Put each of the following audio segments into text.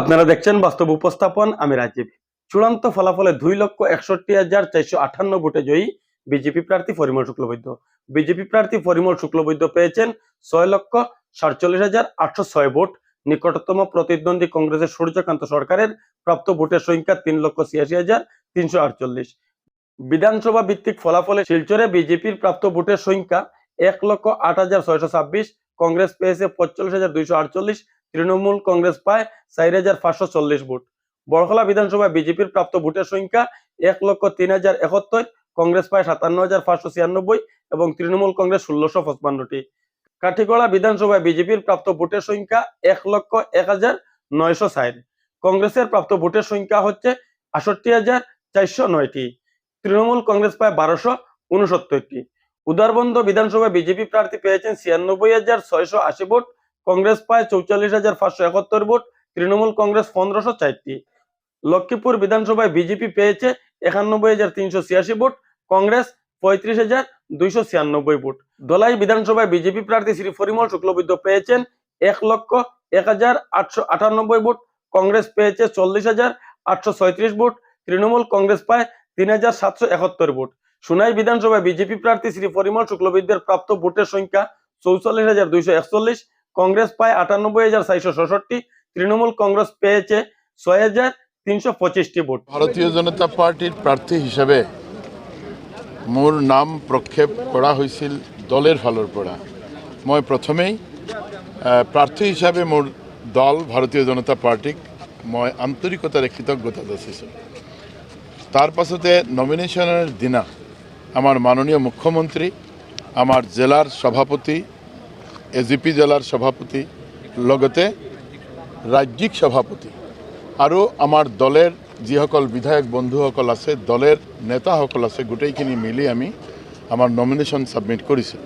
আপনারা দেখছেন বাস্তব উপস্থাপন, আমি রাজীব। চূড়ান্ত ফলাফলে দুই লক্ষ একষট্টি হাজার চারশো আঠান্ন ভোটে জয়ী বিজেপি প্রার্থী পরিমল শুক্লবৈদ্য। বিজেপি প্রার্থী পরিমল শুক্লবৈদ্য পেয়েছেন ছয় লক্ষ সাতচল্লিশ হাজার আটশো ছয় ভোট। নিকটতম প্রতিদ্বন্দ্বী কংগ্রেসের সূর্যকান্ত সরকারের প্রাপ্ত ভোটের সংখ্যা তিন লক্ষ ছিয়াশি হাজার তিনশো আটচল্লিশ। বিধানসভা ভিত্তিক ফলাফলে শিলচরে বিজেপির প্রাপ্ত ভোটের সংখ্যা এক লক্ষ আট হাজার ছয়শো ছাব্বিশ, কংগ্রেস পেয়েছে পঁয়তাল্লিশ হাজার দুইশো আটচল্লিশ তৃণমূল কংগ্রেস পায় চার হাজার পাঁচশো চল্লিশ ভোট। বড়খলা বিধানসভায় বিজেপির প্রাপ্ত ভোটের সংখ্যা এক লক্ষ তিন হাজার একাত্তর, কংগ্রেস পায় সাতান্ন হাজার পাঁচশো ছিয়ানব্বই এবং তৃণমূল কংগ্রেস ষোলোশো পঁচপান্নটি। কাঠিগড়া বিধানসভায় বিজেপির প্রাপ্ত ভোটের সংখ্যা এক লক্ষ এক হাজার নয়শো ষাট। কংগ্রেসের প্রাপ্ত ভোটের সংখ্যা হচ্ছে আষট্টি হাজার চারশো নয়টি। তৃণমূল কংগ্রেস পায় বারোশো উনসত্তরটি। উদারবন্দ বিধানসভায় বিজেপি প্রার্থী পেয়েছেন ছিয়ানব্বই হাজার ছয়শো আশি ভোট কংগ্রেস পায় চৌচল্লিশ হাজার পাঁচশো একাত্তর ভোট, তৃণমূল কংগ্রেস পনেরোশো চারটি। লক্ষ্মীপুর বিধানসভায় বিজেপি পেয়েছে একানব্বই হাজার তিনশো ছিয়াশি ভোট, কংগ্রেস পঁয়ত্রিশ হাজার দুইশো ছিয়ানব্বই ভোট। দলাই বিধানসভায় বিজেপি প্রার্থী শ্রী পরিমল শুক্লবৈদ্য পেয়েছেন এক লক্ষ এক হাজার আটশো আটানব্বই ভোট, কংগ্রেস পেয়েছে চল্লিশ হাজার আটশো ছয়ত্রিশ ভোট, তৃণমূল কংগ্রেস পায় তিন হাজার সাতশো একাত্তর ভোট। সুনাই বিধানসভায় বিজেপি প্রার্থী শ্রী পরিমল শুক্লবৈদ্যের প্রাপ্ত ভোটের সংখ্যা চৌচল্লিশ হাজার দুইশো একচল্লিশ কংগ্রেস পায় আটানব্বই হাজার চারশো ছষট্টি, তৃণমূল কংগ্রেস পেয়েছে ছয় হাজার তিনশো পঁচিশটি ভোট। ভাৰতীয় জনতা পাৰ্টীৰ প্ৰাৰ্থী হিচাপে মোৰ নাম প্ৰক্ষেপ কৰা হৈছিল দলেৰ ফালৰ পৰা। মই প্ৰথমেই প্ৰাৰ্থী হিচাপে মোৰ দল ভাৰতীয় জনতা পাৰ্টীক মই আন্তৰিকতাৰে কৃতজ্ঞতা যাচিছোঁ তাৰ পাছতে নমিনেশ্যনৰ দিনা আমাৰ মাননীয় মুখ্যমন্ত্ৰী আমাৰ জিলাৰ সভাপতি এ জি পি জিলাৰ সভাপতি, লগতে ৰাজ্যিক সভাপতি, আৰু আমাৰ দলেৰ যিসকল বিধায়ক বন্ধুসকল আছে দলেৰ নেতাসকল আছে, গোটেইখিনি মিলি আমি আমাৰ নমিনেশ্যন ছাবমিট কৰিছোঁ।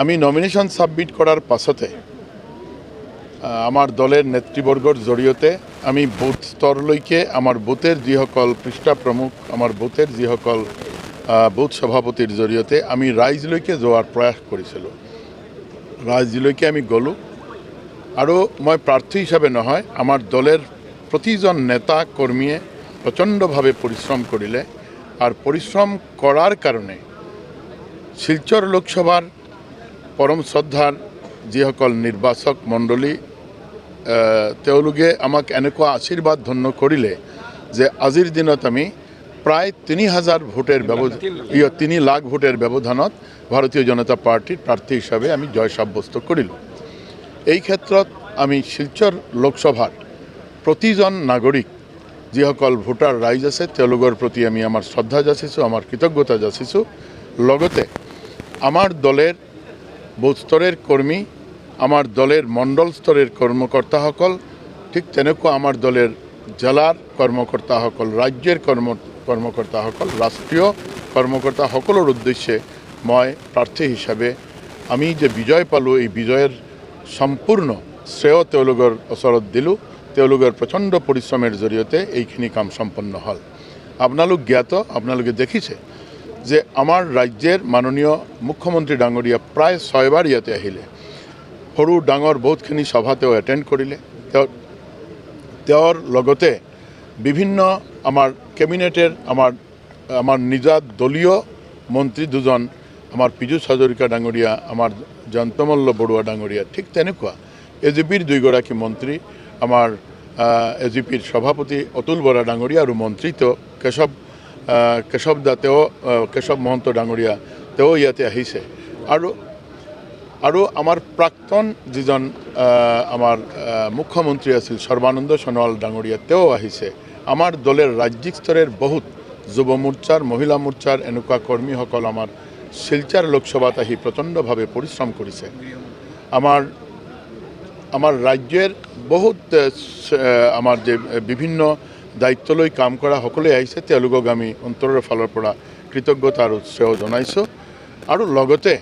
আমি নমিনেশ্যন ছাবমিট কৰাৰ পাছতে আমাৰ দলেৰ নেতৃবৰ্গৰ জৰিয়তে আমি বুথ স্তৰলৈকে আমাৰ বুথেৰ যিসকল পৃষ্ঠা প্ৰমুখ, আমাৰ বুথেৰ যিসকল বুথ সভাপতিৰ জৰিয়তে আমি ৰাইজলৈকে যোৱাৰ প্ৰয়াস কৰিছিলোঁ। ৰাইজলৈকে আমি গ'লোঁ। আৰু মই প্ৰাৰ্থী হিচাপে নহয় আমাৰ দলের প্ৰতিজন নেতা কৰ্মীয়ে প্ৰচণ্ডভাৱে পৰিশ্ৰম কৰিলে। আৰু পৰিশ্ৰম কৰাৰ কাৰণে শিলচৰ লোকসভাৰ পৰম শ্ৰদ্ধাৰ যিসকল নিৰ্বাচক মণ্ডলী তেওঁলোকে আমাক এনেকুৱা আশীৰ্বাদ ধন্য কৰিলে যে আজিৰ দিনত আমি প্ৰায় তিনি হাজাৰ ভোটেৰ ব্যৱধান তিনি লাখ ভোটেৰ ব্যৱধানত ভাৰতীয় জনতা পাৰ্টীৰ প্ৰাৰ্থী হিচাপে আমি জয় সাব্যস্ত কৰিলোঁ এই ক্ষেত্ৰত আমি শিলচৰ লোকসভাৰ প্ৰতিজন নাগৰিক যিসকল ভোটাৰ ৰাইজ আছে, তেওঁলোকৰ প্ৰতি আমি আমাৰ শ্ৰদ্ধা যাচিছোঁ, আমাৰ কৃতজ্ঞতা যাচিছোঁ। লগতে আমাৰ দলের বুথ স্তৰৰ কৰ্মী, আমাৰ দলেৰ মণ্ডল স্তৰৰ কৰ্মকৰ্তাসকল, ঠিক তেনেকুৱা আমাৰ দলেৰ জিলাৰ কৰ্মকৰ্তাসকল, ৰাজ্যৰ কৰ্ম, কৰ্মকৰ্তাসকল, ৰাষ্ট্ৰীয় কৰ্মকৰ্তা সকলৰ উদ্দেশ্যে মই প্ৰাৰ্থী হিচাপে আমি যে বিজয় পালোঁ, এই বিজয়ৰ সম্পূৰ্ণ শ্ৰেয় তেওঁলোকৰ ওচৰত দিলোঁ তেওঁলোকৰ প্ৰচণ্ড পৰিশ্ৰমৰ জৰিয়তে এইখিনি কাম সম্পন্ন হ'ল। আপোনালোক জ্ঞাত, আপোনালোকে দেখিছে যে আমাৰ ৰাজ্যৰ মাননীয় মুখ্যমন্ত্ৰী ডাঙৰীয়া প্ৰায় ছয়বাৰ ইয়াতে আহিলে। সৰু ডাঙৰ বহুতখিনি সভা তেওঁ এটেণ্ড কৰিলে। তেওঁ তেওঁৰ লগতে বিভিন্ন আমাৰ কেবিনেটেৰ আমাৰ আমাৰ নিজা দলীয় মন্ত্ৰী দুজন আমাৰ পীযুষ হাজৰিকা ডাঙৰীয়া আমাৰ জয়ন্তমল্ল বৰুৱা ডাঙৰীয়া ঠিক তেনেকুৱা। এ জি পিৰ দুইগৰাকী মন্ত্ৰী, আমাৰ এ জি পিৰ সভাপতি অতুল বৰা ডাঙৰীয়া আৰু মন্ত্ৰী তেওঁ কেশৱ কেশৱ দা তেওঁ কেশৱ মহন্ত ডাঙৰীয়া তেওঁ ইয়াতে আহিছে। আৰু আৰু আমাৰ প্ৰাক্তন যিজন আমাৰ মুখ্যমন্ত্ৰী আছিল সৰ্বানন্দ সোণোৱাল ডাঙৰীয়া তেওঁ আহিছে। আমাৰ দলেৰ ৰাজ্যিক স্তৰৰ বহুত যুৱ মোৰ্চাৰ, মহিলা মোৰ্চাৰ, এনেকুৱা কৰ্মীসকল আমাৰ শিলচাৰ লোকসভাত আহি প্ৰচণ্ডভাৱে পৰিশ্ৰম কৰিছে আমাৰ আমাৰ ৰাজ্যৰ বহুত আমাৰ যে বিভিন্ন দায়িত্বলৈ কাম কৰা সকলোৱে আহিছে তেওঁলোকক আমি অন্তৰৰ ফালৰ পৰা কৃতজ্ঞতা আৰু শ্ৰেয় জনাইছোঁ। আৰু লগতে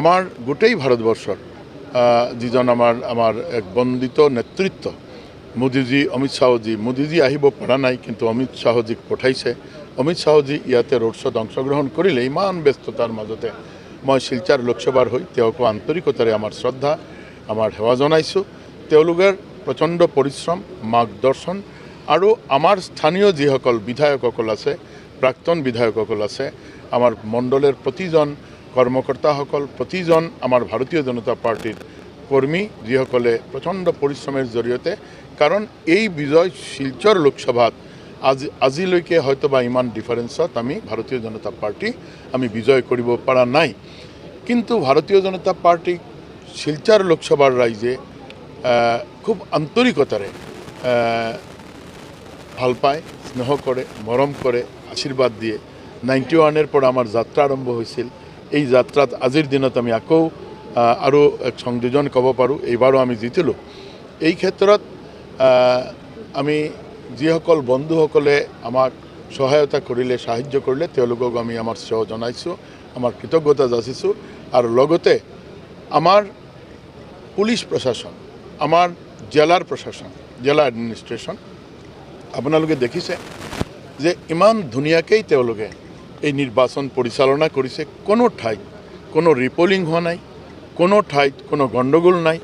আমাৰ গোটেই আহ, যিজন আমাৰ আমাৰ এক বন্দিত নেতৃত্ব মোদীজী অমিত শ্বাহজী মোদীজী আহিব পৰা নাই কিন্তু অমিত শ্বাহজীক পঠাইছে। অমিত শ্বাহজী ইয়াতে ৰোড শ্ব'ত অংশগ্ৰহণ কৰিলে ইমান ব্যস্ততাৰ মাজতে মই শিলচাৰ লোকসভাৰ হৈ তেওঁকো আন্তৰিকতাৰে আমাৰ শ্ৰদ্ধা, আমাৰ সেৱা জনাইছোঁ। তেওঁলোকৰ প্ৰচণ্ড পৰিশ্ৰম, মাৰ্গদৰ্শন আৰু আমাৰ স্থানীয় যিসকল বিধায়কসকল আছে, প্ৰাক্তন বিধায়কসকল আছে, আমাৰ মণ্ডলৰ প্ৰতিজন কৰ্মকৰ্তাসকল, প্ৰতিজন আমাৰ ভাৰতীয় জনতা পাৰ্টীৰ কৰ্মী যিসকলে প্ৰচণ্ড পৰিশ্ৰমৰ জৰিয়তে, কাৰণ এই বিজয় শিলচৰ লোকসভাত আজি, আজিলৈকে হয়তো বা ইমান ডিফাৰেঞ্চত আমি ভাৰতীয় জনতা পাৰ্টি, আমি বিজয় কৰিব পৰা নাই। কিন্তু ভাৰতীয় জনতা পাৰ্টিক শিলচৰ লোকসভাৰ ৰাইজে খুব আন্তৰিকতাৰে ভালো পায়, স্নেহ কৰে, মৰম কৰে, আশীৰ্বাদ দিয়ে। নাইণ্টি ওৱানৰ পৰা আমাৰ যাত্ৰা আৰম্ভ হৈছিল। এই যাত্ৰাত আজিৰ দিনত আমি আকৌ আৰু এক সংযোজন ক'ব পাৰোঁ। এইবাৰো আমি জিতিলোঁ এই ক্ষেত্ৰত আমি যিসকল বন্ধুসকলে আমাক সহায়তা কৰিলে, সাহায্য কৰিলে, তেওঁলোকক আমি আমাৰ সেৱা জনাইছোঁ, আমাৰ কৃতজ্ঞতা যাচিছোঁ আৰু লগতে আমাৰ পুলিচ প্ৰশাসন, আমাৰ জিলাৰ প্ৰশাসন, জিলা এডমিনিষ্ট্ৰেশ্যন আপোনালোকে দেখিছে যে ইমান ধুনীয়াকৈ তেওঁলোকে এই নিৰ্বাচন পৰিচালনা কৰিছে। কোনো ঠাইত কোনো ৰিপলিং হোৱা নাই, কোনো ঠাইত কোনো গণ্ডগোল নাই।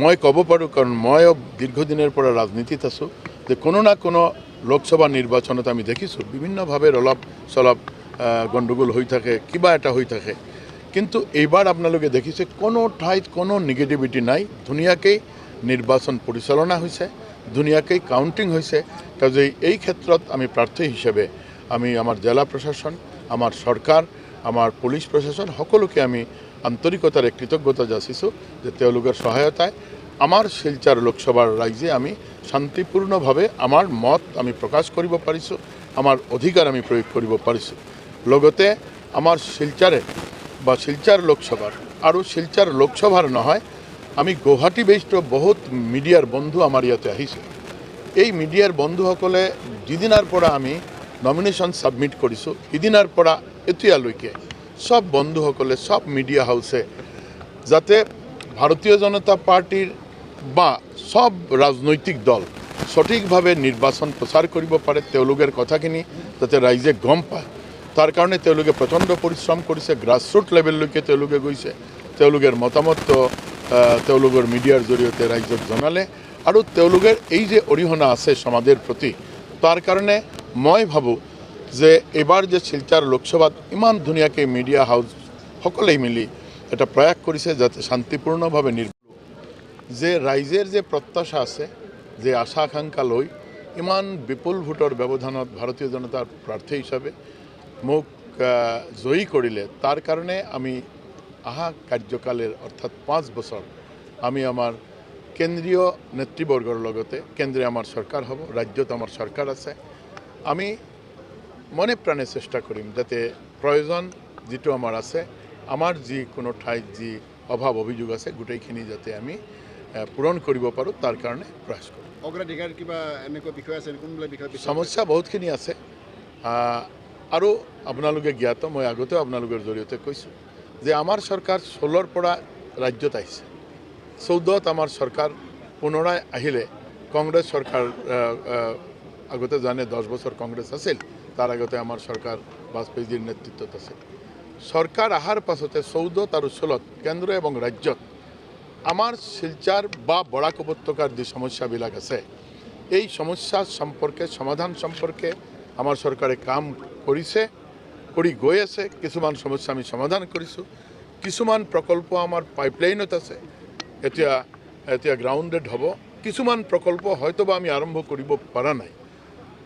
মই ক'ব পাৰোঁ কাৰণ ময়ো দীৰ্ঘদিনৰ পৰা ৰাজনীতিত আছোঁ। যে কোনো না কোনো লোকসভা নিৰ্বাচনত আমি দেখিছোঁ বিভিন্নভাৱে অলপ চলপ গণ্ডগোল হৈ থাকে, কিবা এটা হৈ থাকে। কিন্তু এইবাৰ আপোনালোকে দেখিছে কোনো ঠাইত কোনো নিগেটিভিটি নাই। ধুনীয়াকৈ নিৰ্বাচন পৰিচালনা হৈছে ধুনীয়াকৈ কাউণ্টিং হৈছে। কাজেই এই ক্ষেত্ৰত আমি প্ৰাৰ্থী হিচাপে আমি আমাৰ জিলা প্ৰশাসন, আমাৰ চৰকাৰ, আমাৰ পুলিচ প্ৰশাসন সকলোকে আমি আন্তৰিকতাৰে কৃতজ্ঞতা যাচিছোঁ যে তেওঁলোকৰ সহায়তাই আমাৰ শিলচাৰ লোকসভাৰ ৰাইজে আমি শান্তিপূৰ্ণভাৱে আমাৰ মত আমি প্ৰকাশ কৰিব পাৰিছোঁ, আমাৰ অধিকাৰ আমি প্ৰয়োগ কৰিব পাৰিছোঁ। লগতে আমাৰ শিলচাৰে বা শিলচাৰ লোকসভাৰ আৰু শিলচাৰ লোকসভাৰ নহয়, আমি গুৱাহাটী বেছড বহুত মিডিয়াৰ বন্ধু আমাৰ ইয়াতে আহিছে। এই মিডিয়াৰ বন্ধুসকলে যিদিনাৰ পৰা আমি নমিনেশ্যন ছাবমিট কৰিছোঁ, সিদিনাৰ পৰা এতিয়ালৈকে চব বন্ধুসকলে চব মিডিয়া হাউচে যাতে ভাৰতীয় জনতা পাৰ্টীৰ বা চব ৰাজনৈতিক দল সঠিকভাৱে নিৰ্বাচন প্ৰচাৰ কৰিব পাৰে তেওঁলোকৰ কথাখিনি যাতে ৰাইজে গম পায়। তাৰ কাৰণে তেওঁলোকে প্ৰচণ্ড পৰিশ্ৰম কৰিছে গ্ৰাছৰুট লেভেললৈকে তেওঁলোকে গৈছে। তেওঁলোকৰ মতামতটো আহ, তেওঁলোকৰ মিডিয়াৰ জৰিয়তে ৰাইজক জনালে। আৰু তেওঁলোকৰ এই যে অৰিহণা আছে সমাজৰ প্ৰতি তাৰ কাৰণে মই ভাবোঁ যে এইবাৰ যে শিলচাৰ লোকসভাত ইমান ধুনীয়াকৈ মিডিয়া হাউচ সকলোৱে মিলি এটা প্ৰয়াস কৰিছে যাতে শান্তিপূৰ্ণভাৱে নিৰ্বাচন যে ৰাইজৰ যে প্ৰত্যাশা আছে যে আশা আকাংক্ষা লৈ ইমান বিপুল ভোটৰ ব্যৱধানত ভাৰতীয় জনতাৰ প্ৰাৰ্থী হিচাপে মোক জয়ী কৰিলে তাৰ কাৰণে আমি অহা কাৰ্যকালের অর্থাৎ পাঁচ বছর আমি আমার কেন্দ্রীয় নেতৃবর্গৰ লগতে কেন্দ্রে আমার সরকার হব রাজ্যত আমার সরকার আছে আমি মনে প্ৰাণে চেষ্টা কৰিম যাতে প্ৰয়োজন যিটো আমাৰ আছে আমাৰ যি কোনো ঠাইত যি অভাৱ অভিযোগ আছে গোটেইখিনি যাতে আমি আহ, পূৰণ কৰিব পাৰোঁ তাৰ কাৰণে প্ৰয়াস কৰিম অগ্ৰাধিকাৰ কিবা এনেকুৱা বিষয় আছে কোনবিলাক বিষয় সমস্যা বহুতখিনি আছে। আৰু আপোনালোকে জ্ঞাত মই আগতেও আপোনালোকৰ জৰিয়তে কৈছোঁ যে আমাৰ চৰকাৰ ষোল্লৰ পৰা ৰাজ্যত আহিছে। চৌধত আমাৰ চৰকাৰ পুনৰাই আহিলে কংগ্ৰেছ চৰকাৰ আগতে জানে দহ বছৰ কংগ্ৰেছ আছিল তাৰ আগতে আমাৰ চৰকাৰ বাজপেয়ীজীৰ নেতৃত্বত আছিল। চৰকাৰ অহাৰ পাছতে চৌধত আৰু ষোল্লত কেন্দ্ৰ এবং ৰাজ্যত আমাৰ শিলচাৰ বা বৰাক উপত্যকাৰ যি সমস্যাবিলাক আছে, এই সমস্যা সম্পৰ্কে সমাধান সম্পৰ্কে আমাৰ চৰকাৰে কাম কৰিছে, কৰি গৈ আছে। কিছুমান সমস্যা আমি সমাধান কৰিছোঁ। কিছুমান প্ৰকল্প আমাৰ পাইপলাইনত আছে। এতিয়া এতিয়া গ্ৰাউণ্ডেড হ'ব। কিছুমান প্ৰকল্প হয়তোবা আমি আৰম্ভ কৰিব পৰা নাই।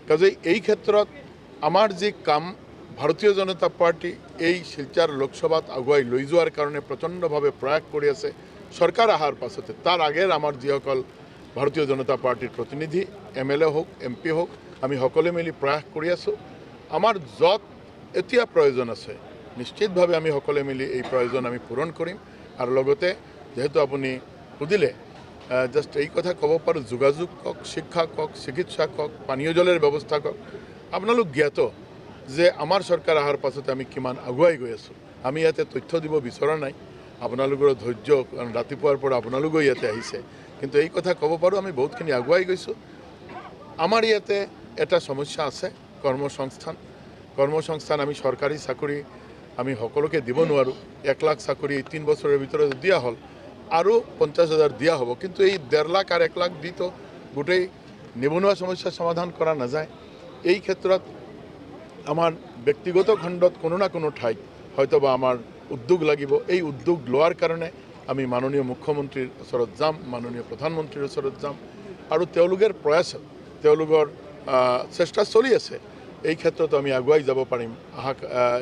কাজেই এই ক্ষেত্ৰত আমাৰ যি কাম, ভাৰতীয় জনতা পাৰ্টি এই শিলচাৰ লোকসভাত আগুৱাই লৈ যোৱাৰ কাৰণে প্ৰচণ্ডভাৱে প্ৰয়াস কৰি আছে। চৰকাৰ অহাৰ পাছতে তাৰ আগেৰ আমাৰ যিসকল ভাৰতীয় জনতা পাৰ্টীৰ প্ৰতিনিধি এম এল এ হওক এম পি হওক, আমি সকলোৱে মিলি প্ৰয়াস কৰি আছোঁ। আমাৰ য'ত এতিয়া প্ৰয়োজন আছে, নিশ্চিতভাৱে আমি সকলোৱে মিলি এই প্ৰয়োজন আমি পূৰণ কৰিম। আৰু লগতে, যিহেতু আপুনি সুধিলে জাষ্ট এই কথা ক'ব পাৰোঁ, যোগাযোগ কওক শিক্ষা কওক চিকিৎসা কওক পানীয় জলৰ ব্যৱস্থা কওক আপোনালোক জ্ঞাত যে আমাৰ চৰকাৰ অহাৰ পাছতে আমি কিমান আগুৱাই গৈ আছোঁ। আমি ইয়াতে তথ্য দিব বিচৰা নাই। আপোনালোকৰ ধৈৰ্য, কাৰণ ৰাতিপুৱাৰ পৰা আপোনালোকো ইয়াতে আহিছে। কিন্তু এই কথা ক'ব পাৰোঁ, আমি বহুতখিনি আগুৱাই গৈছোঁ। আমাৰ ইয়াতে এটা সমস্যা আছে, কৰ্মসংস্থান। কৰ্মসংস্থান আমি চৰকাৰী চাকৰি আমি সকলোকে দিব নোৱাৰোঁ। এক লাখ চাকৰি তিনি বছৰৰ ভিতৰত দিয়া হ'ল, আৰু পঞ্চাছ হাজাৰ দিয়া হ'ব। কিন্তু এই ডেৰ লাখ আৰু এক লাখ দি তো গোটেই নিবনুৱা সমস্যা সমাধান কৰা নাযায়। এই ক্ষেত্ৰত আমাৰ ব্যক্তিগত খণ্ডত কোনো না কোনো ঠাইত হয়তোবা আমাৰ উদ্যোগ লাগিব। এই উদ্যোগ লোৱাৰ কাৰণে আমি মাননীয় মুখ্যমন্ত্ৰীৰ ওচৰত যাম মাননীয় প্ৰধানমন্ত্ৰীৰ ওচৰত যাম আৰু তেওঁলোকৰ প্ৰয়াস তেওঁলোকৰ চেষ্টা চলি আছে। এই ক্ষেত্ৰত আমি আগুৱাই যাব পাৰিম। অহা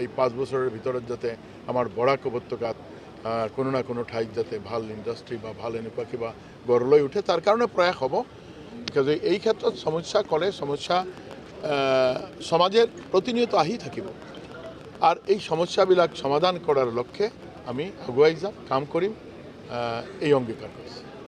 এই পাঁচ বছৰৰ ভিতৰত যাতে আমাৰ বৰাক উপত্যকাত কোনো না কোনো ঠাইত যাতে ভালো ইণ্ডাষ্ট্ৰী বা ভালো এনেকুৱা কিবা গঢ় লৈ উঠে তাৰ কাৰণে প্ৰয়াস হ'ব। যে এই ক্ষেত্ৰত সমস্যা ক'লে সমস্যা আহ, সমাজের প্রতিনিয়ত আহি থাকিব। আর এই সমস্যাবিলাক সমাধান করার লক্ষ্যে আমি আগুৱাই যাম কাম কৰিম এই অঙ্গীকার কৰিছোঁ